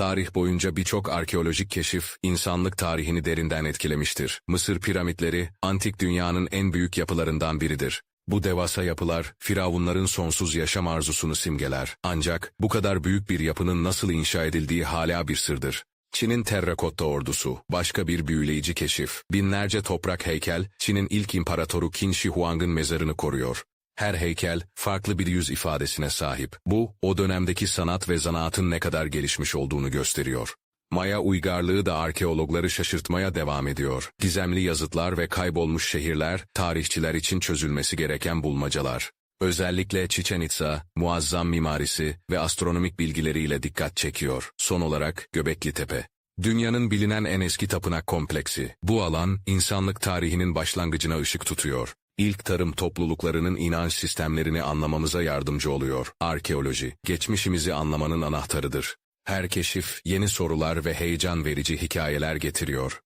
Tarih boyunca birçok arkeolojik keşif, insanlık tarihini derinden etkilemiştir. Mısır piramitleri, antik dünyanın en büyük yapılarından biridir. Bu devasa yapılar, firavunların sonsuz yaşam arzusunu simgeler. Ancak, bu kadar büyük bir yapının nasıl inşa edildiği hala bir sırdır. Çin'in terrakotta ordusu, başka bir büyüleyici keşif. Binlerce toprak heykel, Çin'in ilk imparatoru Qin Shi Huang'ın mezarını koruyor. Her heykel, farklı bir yüz ifadesine sahip. Bu, o dönemdeki sanat ve zanaatın ne kadar gelişmiş olduğunu gösteriyor. Maya uygarlığı da arkeologları şaşırtmaya devam ediyor. Gizemli yazıtlar ve kaybolmuş şehirler, tarihçiler için çözülmesi gereken bulmacalar. Özellikle Chichen Itza, muazzam mimarisi ve astronomik bilgileriyle dikkat çekiyor. Son olarak Göbekli Tepe. Dünyanın bilinen en eski tapınak kompleksi. Bu alan, insanlık tarihinin başlangıcına ışık tutuyor. İlk tarım topluluklarının inanç sistemlerini anlamamıza yardımcı oluyor. Arkeoloji, geçmişimizi anlamanın anahtarıdır. Her keşif, yeni sorular ve heyecan verici hikayeler getiriyor.